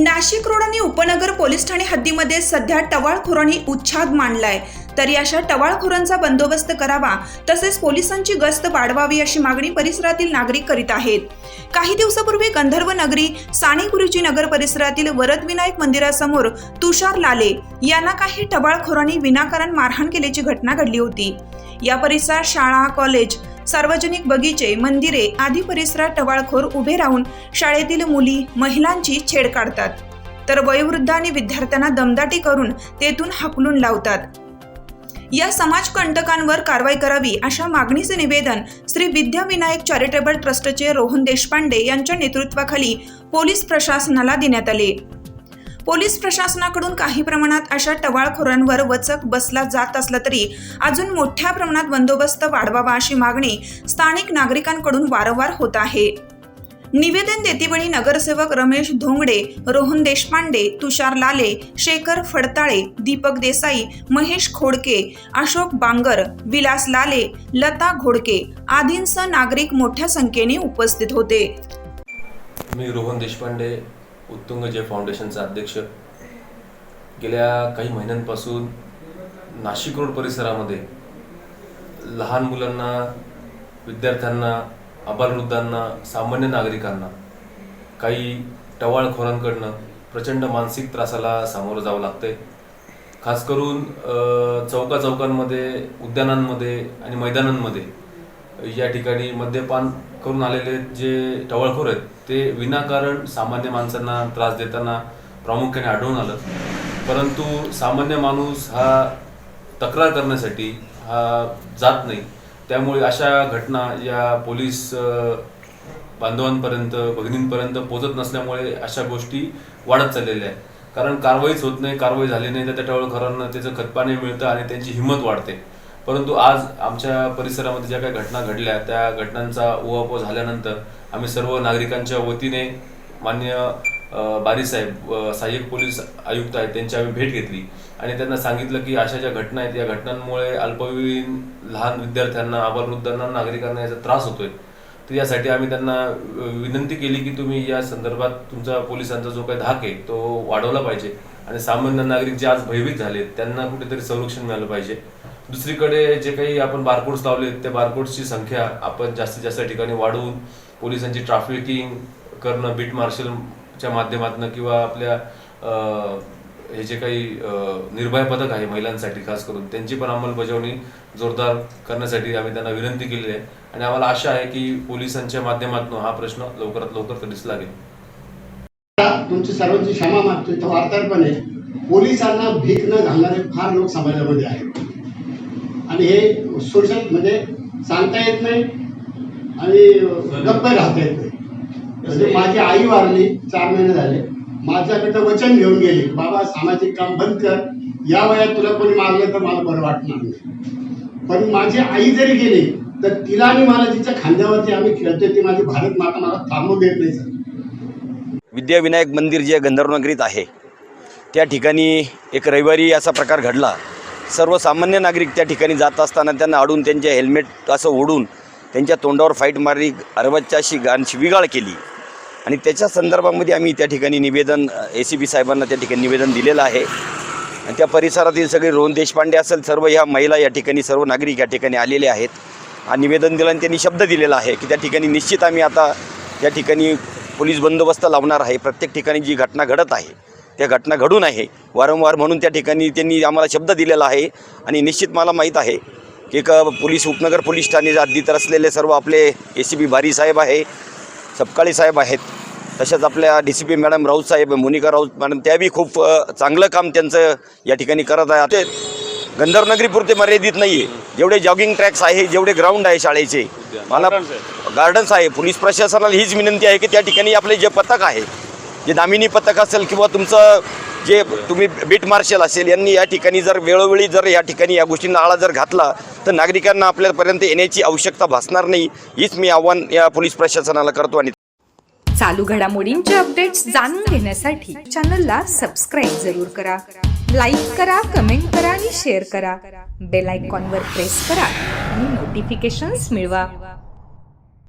Nashik road आणि उपनगर police Thane हद्दीमध्ये सध्या टवाळखोरांनी उच्छाद मांडलाय. तरी अशा टवाळखोरांचा बंदोबस्त करावा तसेच पोलिसांची गस्त वाढवावी अशी मागणी परिसरातील नागरिक करीत आहेत. काही दिवसापूर्वी गंधर्व नगरी साने गुरुजी नगर परिसरातील वरदविनायक मंदिरासमोर तुषार लाले यांना काही टवाळखोरांनी विनाकारण मारहाण केल्याची घटना घडली होती. या परिसरात शाळा कॉलेज सार्वजनिक बगीचे मंदिरे आदी परिसरात टवाळखोर उभे राहून शाळेतील मुली महिलांची छेड काढतात. तर वयोवृद्ध आणि विद्यार्थ्यांना दमदाटी करून तेथून हाकलून लावतात. या समाजकंटकांवर कारवाई करावी अशा मागणीचे निवेदन श्री विद्याविनायक चॅरिटेबल ट्रस्टचे रोहन देशपांडे यांच्या नेतृत्वाखाली पोलीस प्रशासनाला देण्यात आले. पोलीस प्रशासनाकडून काही प्रमाणात अशा टवाळखोरांवर वचक बसला जात असला तरी अजून मोठ्या प्रमाणात बंदोबस्त वाढवावा अशी मागणी स्थानिक नागरिकांकडून वारंवार होत आहे. निवेदन देतेवेळी नगरसेवक रमेश धोंगडे रोहन देशपांडे तुषार लाले शेखर फडताळे दीपक देसाई महेश खोडके अशोक बांगर विलास लाले लता घोडके आदींसह नागरिक मोठ्या संख्येने उपस्थित होते. मी रोहन देशपांडे उत्तुंग जय फाउंडेशनचा अध्यक्ष गेल्या काही महिन्यांपासून नाशिक रोड परिसरामध्ये लहान मुलांना विद्यार्थ्यांना अबालवृद्धांना सामान्य नागरिकांना काही टवाळखोरांकडनं प्रचंड मानसिक त्रासाला सामोरं जावं लागतंय. खास करून चौका चौकांमध्ये उद्यानांमध्ये आणि मैदानांमध्ये या ठिकाणी मद्यपान करून आलेले जे टवाळखोर आहेत ते विनाकारण सामान्य माणसांना त्रास देताना प्रामुख्याने आढळून आलं. परंतु सामान्य माणूस हा तक्रार करण्यासाठी हा जात नाही. त्यामुळे अशा घटना या पोलीस बांधवांपर्यंत भगिनींपर्यंत पोचत नसल्यामुळे अशा गोष्टी वाढत चाललेल्या आहेत. कारण कारवाईच होत नाही कारवाई झाली नाही तर त्या टवळखोरांना त्याचं खतपाणी मिळतं आणि त्यांची हिंमत वाढते. परंतु आज आमच्या परिसरामध्ये ज्या काही घटना घडल्या त्या घटनांचा उहापोह झाल्यानंतर आम्ही सर्व नागरिकांच्या वतीने मान्य बारी बारीसाहेब सहाय्यक पोलीस आयुक्त आहेत त्यांची आम्ही भेट घेतली. आणि त्यांना सांगितलं की अशा ज्या घटना आहेत या घटनांमुळे अल्पवयीन लहान विद्यार्थ्यांना आबालवृद्धांना नागरिकांना याचा त्रास होतोय. तर यासाठी आम्ही त्यांना विनंती केली की तुम्ही या संदर्भात तुमचा पोलिसांचा जो काही धाक आहे तो वाढवला पाहिजे. आणि सामान्य नागरिक जे आज भयभीत झाले त्यांना कुठेतरी संरक्षण मिळालं पाहिजे. दुसरीकडे जे काही आपण बारकोड्स लावले त्या बारकोड्सची संख्या आपण जास्तीत जास्त ठिकाणी वाढवून पोलिसांची ट्रॅफिकिंग करणं बीट मार्शलच्या माध्यमातून किंवा आपल्या हे जे काही निर्भय पथक आहे महिलांसाठी खास करून त्यांची पण अंमलबजावणी जोरदार करण्यासाठी आम्ही त्यांना विनंती केली आहे. आणि आम्हाला आशा आहे की पोलिसांच्या माध्यमातून हा प्रश्न लवकरात लवकर तरीच लागेल. तुमची सर्वांची क्षमा मागतो इथं वार्ताहरपणे पोलिसांना भीक न घालणारे फार लोक समाजामध्ये आहेत. आणि हे सोशल म्हणजे सांगता येत नाही आणि गप्प राहता येत नाही. म्हणजे माझी आई वारली चार महिने झाले. माझ्याकडं वचन घेऊन गेली. बाबा सामाजिक काम बंद कर. या वयात तुला कोणी मारलं तर मला बरं वाटणार नाही. पण माझी आई जरी गेली तर तिला आणि मला तिच्या खांद्यावरती आम्ही खेळतोय ती माझी भारत माता मला थांबू देत नाही सर. विद्याविनायक मंदिर जे गंधर्वनगरीत आहे त्या ठिकाणी एक रविवारी असा प्रकार घडला. सर्वसामान्य नागरिक त्या ठिकाणी जात असताना त्यांना अडून त्यांचे हेल्मेट असं ओढून त्यांच्या तोंडावर फाईट मारली अरबच्या अशी गाण शिविगाळ केली. आणि त्याच्या संदर्भामध्ये आम्ही त्या ठिकाणी निवेदन ए सी बी साहेबांना त्या ठिकाणी निवेदन दिलेलं आहे. आणि त्या परिसरातील सगळे रोहन देशपांडे असेल सर्व ह्या महिला या ठिकाणी सर्व नागरिक या ठिकाणी आलेले आहेत. हा निवेदन दिलं आणि त्यांनी शब्द दिलेला आहे की त्या ठिकाणी निश्चित आम्ही आता त्या ठिकाणी पोलीस बंदोबस्त लावणार आहे. प्रत्येक ठिकाणी जी घटना घडत आहे त्या घटना घडून आहे. वारंवार म्हणून त्या ठिकाणी त्यांनी आम्हाला शब्द दिलेला आहे आणि निश्चित मला माहीत आहे की एक पोलीस उपनगर पोलीस ठाणे हद्दीत असलेले सर्व आपले ए सी पी भारी साहेब आहे सपकाळे साहेब आहेत. तसेच आपल्या D C P madam Raut साहेब मोनिका राऊत मॅडम त्या बी खूप चांगलं काम त्यांचं या ठिकाणी करत आहे ते गंधर्वनगरीपुरते मर्यादित नाही आहे जेवढे जॉगिंग ट्रॅक्स आहे जेवढे ग्राउंड आहे शाळेचे. मला गार्डन्स आहे पोलीस प्रशासनाला हीच विनंती आहे की त्या ठिकाणी आपले जे पथक आहे जे दामिनी पथक असेल किंवा तुमचं जे तुम्ही बीट मार्शल असेल यांनी या ठिकाणी जर वेळोवेळी जर या ठिकाणी या गोष्टींना आळा जर घातला तर नागरिकांना आपल्यापर्यंत येण्याची आवश्यकता भासणार नाही. हीच मी आव्हान या पोलीस प्रशासनाला करतो आणि चालू घडामोडींचे अपडेट्स जाणून घेण्यासाठी चॅनलला सबस्क्राईब जरूर करा. लाईक करा कमेंट करा आणि शेअर करा. बेल आयकॉनवर प्रेस करा आणि नोटिफिकेशन्स मिळवा.